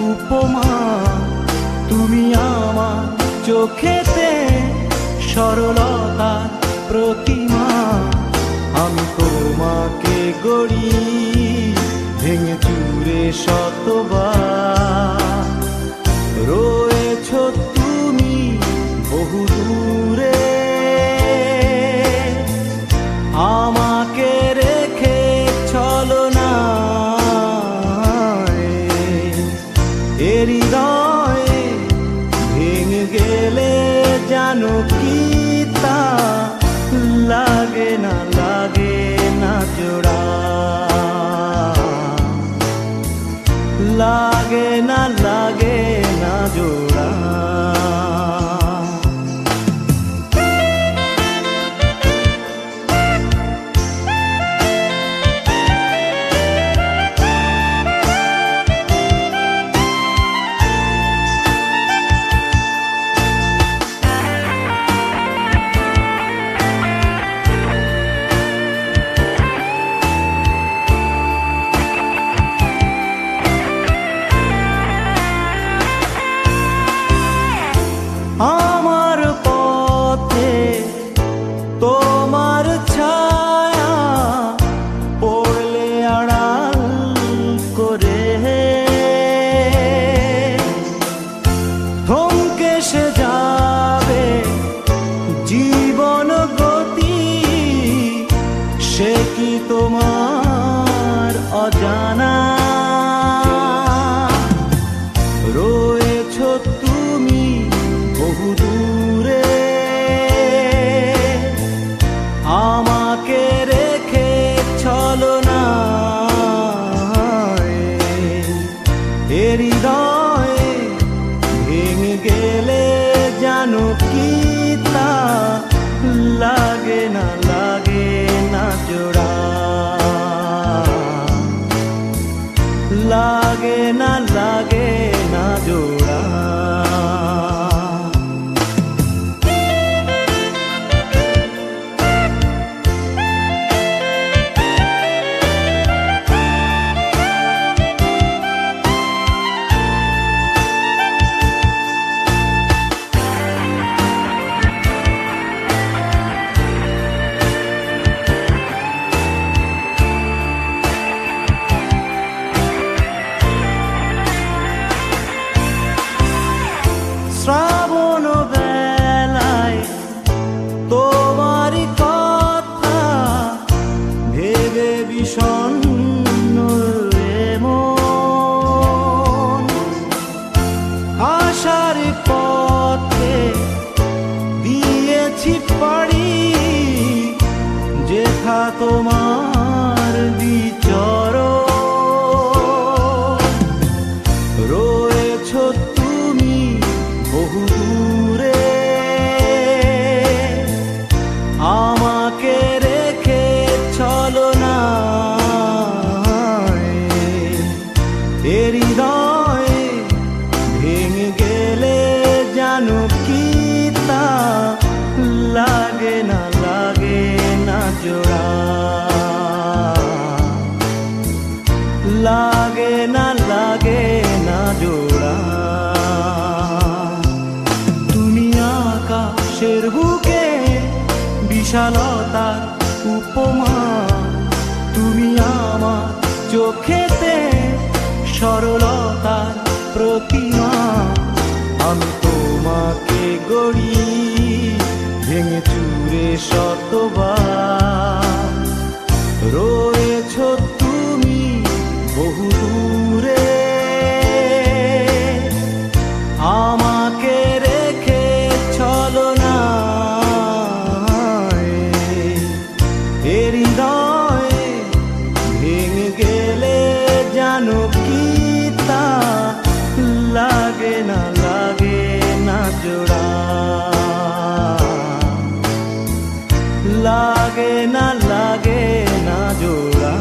উপমা? তুমি আমার চোখেতে সরলতার প্রতিমা। আমি তোমাকে গড়ি ভেঙে চুরে শতবার। রয়েছ তুমি বহু দূরে আমাকে গেলে জানো কি তা লাগে না লাগে না জোড়া। লাগে তোমার ছায়া পড়লে আড়াল করে। থমকে সে যাবে জীবন গতি সে কি তোমার অজানা? লাগে না তোমার বিচর রয়েছ তুমি আমাকে রেখে না। এ হৃদয়ে ভেঙে গেলে তা? লাগে না লাগে না জোড়া। আকাশের বুকে বিশালতার উপমা। তুমি আমার চোখেতে সরলতার প্রতিমা। আমি তোমাকে গড়ি, ভেঙে চুরে শতবার। লাগে না লাগে না জোড়া।